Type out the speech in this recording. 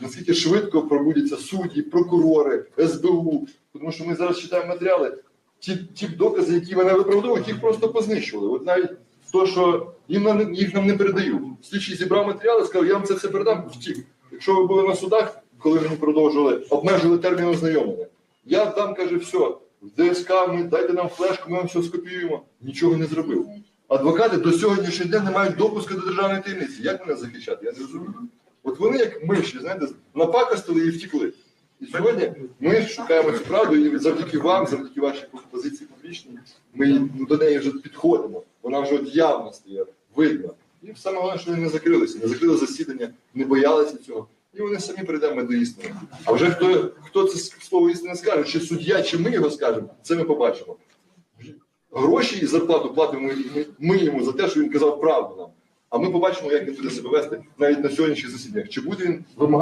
наскільки швидко пробудяться судді, прокурори, СБУ. Тому що ми зараз читаємо матеріали. Ті, ті докази, які мене виправдовують, їх просто познищували. От навіть то, що їм нам, їх нам не передають. Слідчий зібрав матеріали, сказав, я вам це все передам, втік. Якщо ви були на судах, коли мені продовжували, обмежили термін ознайомлення. Я там каже, все, в ДСК ми дайте нам флешку, ми вам все скопіюємо. Нічого не зробив. Адвокати до сьогоднішнього дня не мають допуску до державної таємниці. Як мене захищати? Я не розумію. От вони, як миші, знаєте, напакостили і втекли. І сьогодні ми шукаємо цю правду, і завдяки вам, завдяки вашій позиції публічній, ми ну, до неї вже підходимо. Вона вже от явно стає, видно. І саме головне, що вони не закрилися, не закрили засідання, не боялися цього. І вони самі перейдемо до істини. А вже хто, хто це слово істини скаже, чи суддя, чи ми його скажемо, це ми побачимо. Гроші і зарплату платимо ми йому за те, що він казав правду нам. А ми побачимо, як він буде себе вести навіть на сьогоднішніх засіданнях. Чи буде він вимагати.